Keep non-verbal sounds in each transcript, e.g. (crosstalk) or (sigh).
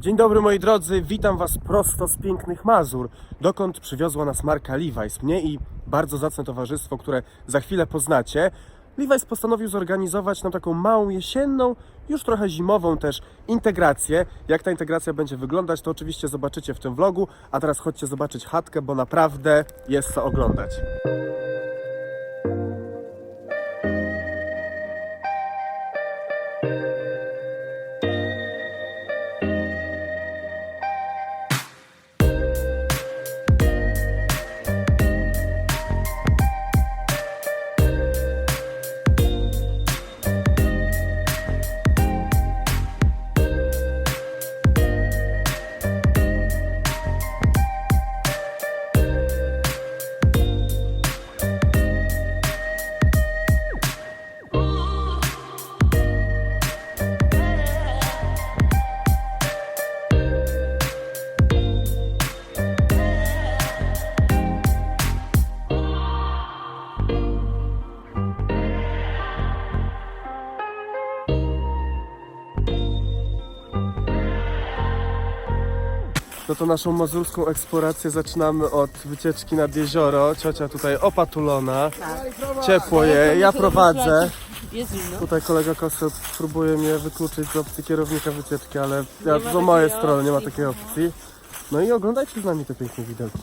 Dzień dobry moi drodzy, witam Was prosto z pięknych Mazur, dokąd przywiozła nas marka Levi's, mnie i bardzo zacne towarzystwo, które za chwilę poznacie. Levi's postanowił zorganizować nam taką małą jesienną, już trochę zimową też integrację. Jak ta integracja będzie wyglądać, to oczywiście zobaczycie w tym vlogu, a teraz chodźcie zobaczyć chatkę, bo naprawdę jest co oglądać. No to naszą mazurską eksplorację zaczynamy od wycieczki nad jezioro. Ciocia tutaj opatulona. Ciepło je, ja prowadzę. Jest zimno. Tutaj kolega Kosel próbuje mnie wykluczyć z opcji kierownika wycieczki, ale ja, ma z takiej mojej strony nie ma takiej opcji. No i oglądajcie z nami te piękne widoki.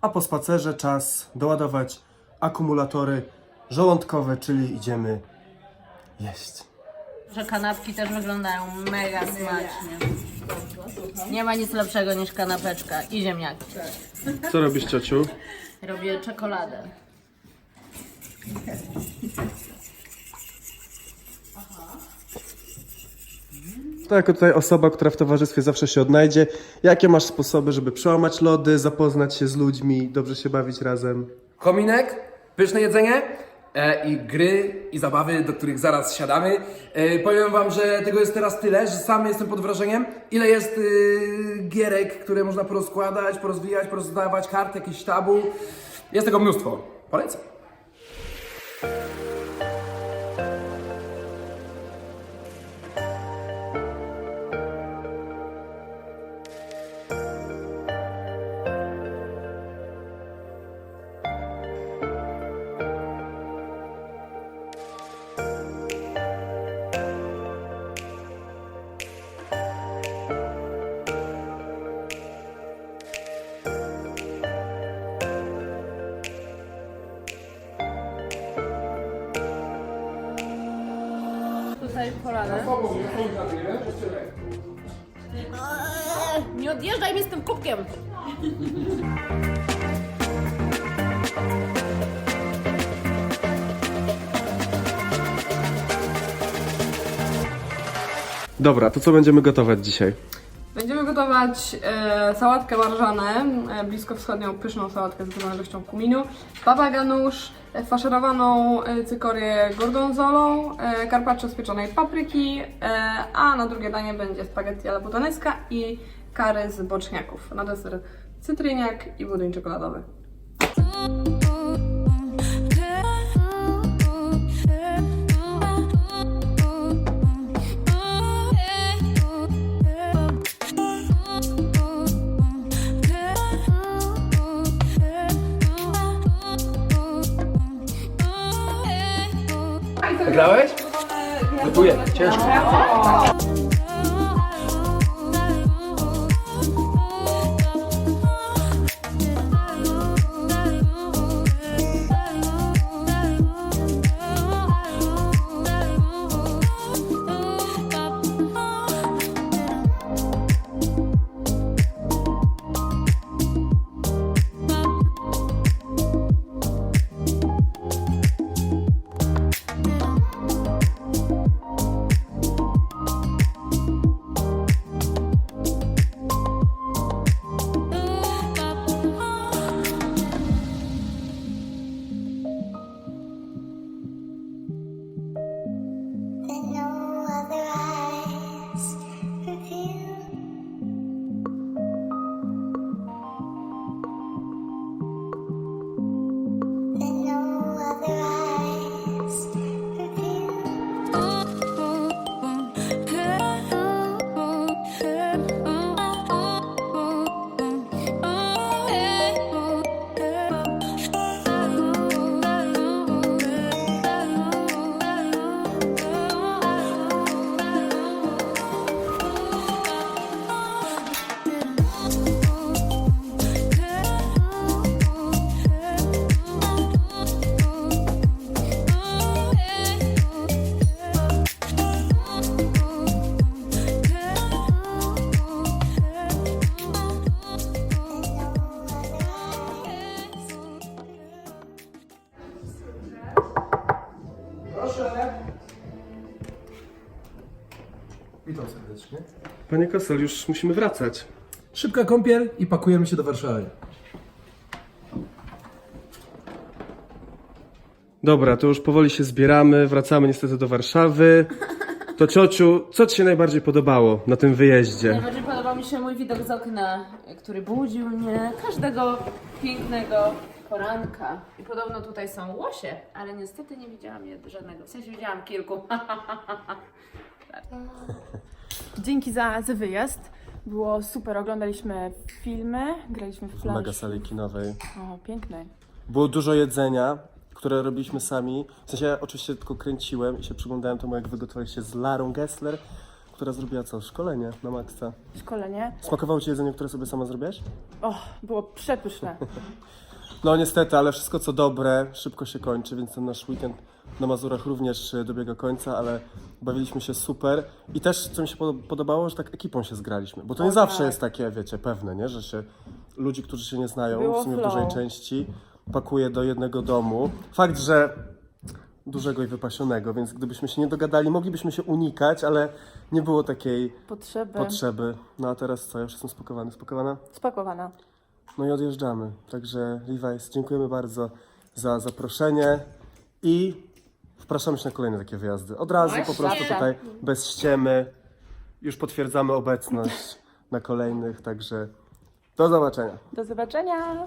A po spacerze czas doładować akumulatory żołądkowe, czyli idziemy jeść. Że kanapki też wyglądają mega smacznie. Nie ma nic lepszego niż kanapeczka i ziemniaki. Co robisz ciociu? Robię czekoladę. To jako tutaj osoba, która w towarzystwie zawsze się odnajdzie. Jakie masz sposoby, żeby przełamać lody, zapoznać się z ludźmi, dobrze się bawić razem? Kominek, pyszne jedzenie e, i gry i zabawy, do których zaraz siadamy. E, powiem wam, że tego jest teraz tyle, że sam jestem pod wrażeniem, ile jest y, gierek, które można porozkładać, porozwijać, porozdawać, kart, jakiś tabu. Jest tego mnóstwo. Polecam. Nie odjeżdżaj mi z tym kubkiem! Dobra, to co będziemy gotować dzisiaj? Będziemy gotować e, sałatkę marżanę, e, bliskowschodnią pyszną sałatkę z dużą kuminu, baba ganoush, e, faszerowaną e, cykorię gorgonzolą, e, carpaccio z pieczonej papryki, e, a na drugie danie będzie spaghetti alla puttanesca i kary z boczniaków. Na deser cytryniak i budyń czekoladowy. Grałeś? Gotuję, ciężko. Witam serdecznie. Panie Kosel, już musimy wracać. Szybka kąpiel i pakujemy się do Warszawy. Dobra, to już powoli się zbieramy, wracamy niestety do Warszawy. To ciociu, co Ci się najbardziej podobało na tym wyjeździe? Najbardziej podobał mi się mój widok z okna, który budził mnie każdego pięknego poranka. I podobno tutaj są łosie, ale niestety nie widziałam jed- żadnego. W sensie widziałam kilku. (laughs) (laughs) Dzięki za, za wyjazd. Było super, oglądaliśmy filmy, graliśmy w W plansz. mega sali kinowej. O, piękne. Było dużo jedzenia, które robiliśmy sami. W sensie ja oczywiście tylko kręciłem i się przyglądałem temu, jak wygotowaliście z Larą Gessler, która zrobiła co? Szkolenie na maksa. Szkolenie. Smakowało Ci jedzenie, które sobie sama zrobiłaś? O, było przepyszne. (laughs) No niestety, ale wszystko co dobre szybko się kończy, więc ten nasz weekend na Mazurach również e, dobiega końca, ale bawiliśmy się super. I też co mi się pod- podobało, że tak ekipą się zgraliśmy, bo to nie O, zawsze tak. jest takie, wiecie, pewne, nie? że się ludzi, którzy się nie znają, Było w sumie w flow. dużej części, pakuje do jednego domu. Fakt, że dużego i wypasionego, więc gdybyśmy się nie dogadali, moglibyśmy się unikać, ale nie było takiej Potrzeby. potrzeby. No a teraz co, ja już jestem spakowany, spakowana? Spakowana. No i odjeżdżamy. Także Levi's, dziękujemy bardzo za zaproszenie i wpraszamy się na kolejne takie wyjazdy. Od razu po prostu tutaj bez ściemy. Już potwierdzamy obecność na kolejnych, także do zobaczenia. Do zobaczenia.